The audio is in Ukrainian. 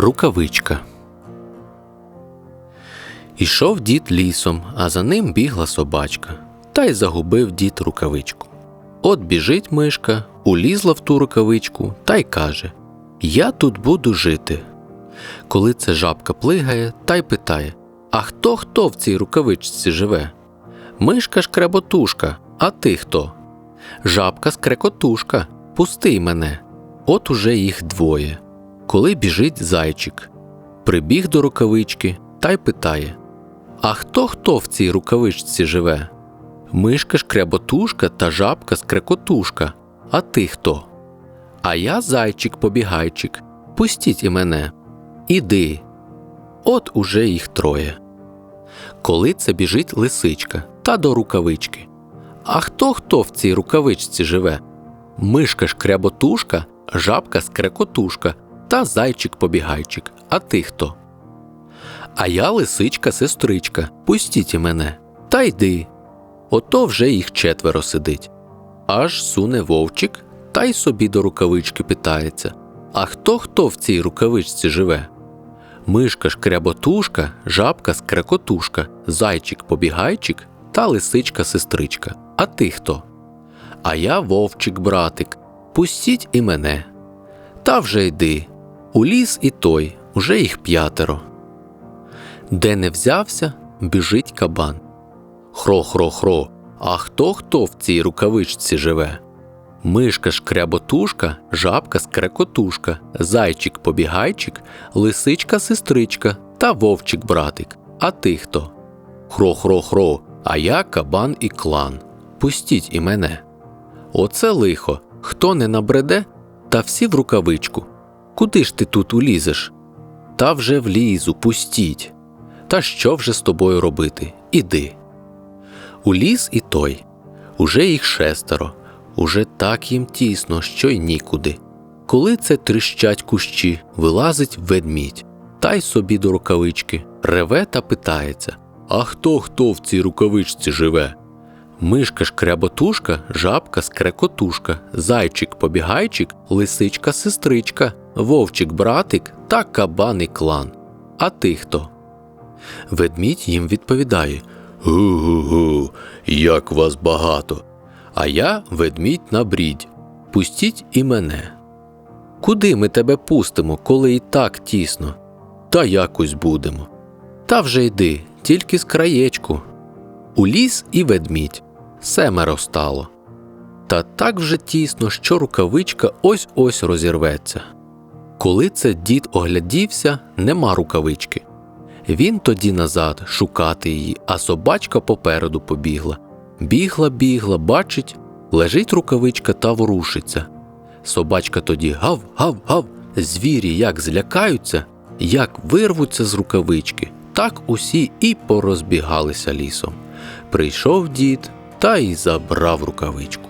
Рукавичка. Ішов дід лісом, а за ним бігла собачка, та й загубив дід рукавичку. От біжить мишка, улізла в ту рукавичку та й каже: Я тут буду жити. Коли це жабка плигає та й питає: А хто хто в цій рукавичці живе? Мишка шкреботушка, а ти хто? Жабка скрекотушка, пусти мене. От уже їх двоє. Коли біжить зайчик, прибіг до рукавички та й питає: А хто хто в цій рукавичці живе? Мишка шкреботушка та жабка скрекотушка. А ти хто? А я зайчик побігайчик. Пустіть і мене. Іди. От уже їх троє. Коли це біжить лисичка та до рукавички. А хто хто в цій рукавичці живе? Мишка шкряботушка, жабка скрекотушка та зайчик побігайчик. А ти хто? А я лисичка сестричка. Пустіть і мене. Та йди. Ото вже їх четверо сидить. Аж суне вовчик та й собі до рукавички питається. А хто хто в цій рукавичці живе? Мишка шкряботушка, жабка скрекотушка, зайчик побігайчик та лисичка сестричка. А ти хто? А я вовчик, братик. Пустіть і мене. Та вже йди. У ліс і той, уже їх п'ятеро. Де не взявся, біжить кабан. Хро-хро-хро, а хто хто в цій рукавичці живе? Мишка шкряботушка, жабка скрекотушка, зайчик побігайчик, лисичка сестричка та вовчик братик. А ти хто? Хро-хро-хро, а я кабан і клан. Пустіть і мене. Оце лихо. Хто не набреде, та всі в рукавичку. Куди ж ти тут улізеш? Та вже влізу, пустіть. Та що вже з тобою робити? Іди. Уліз і той. Уже їх шестеро, уже так їм тісно, що й нікуди. Коли це тріщать кущі, вилазить ведмідь, та й собі до рукавички, реве та питається А хто хто в цій рукавичці живе? Мишка шкряботушка, жабка скрекотушка, зайчик побігайчик, лисичка сестричка, вовчик братик та кабан і клан. А ти хто? Ведмідь їм відповідає Гу-гу-гу, як вас багато. А я ведмідь на брідь. Пустіть і мене. Куди ми тебе пустимо, коли і так тісно? Та якось будемо. Та вже йди, тільки з краєчку. У ліс і ведмідь. Семеро стало. Та так вже тісно, що рукавичка ось ось розірветься. Коли це дід оглядівся, нема рукавички. Він тоді назад шукати її, а собачка попереду побігла. Бігла, бігла, бачить, лежить рукавичка та ворушиться. Собачка тоді гав, гав, гав. Звірі як злякаються, як вирвуться з рукавички, так усі і порозбігалися лісом. Прийшов дід та й забрав рукавичку.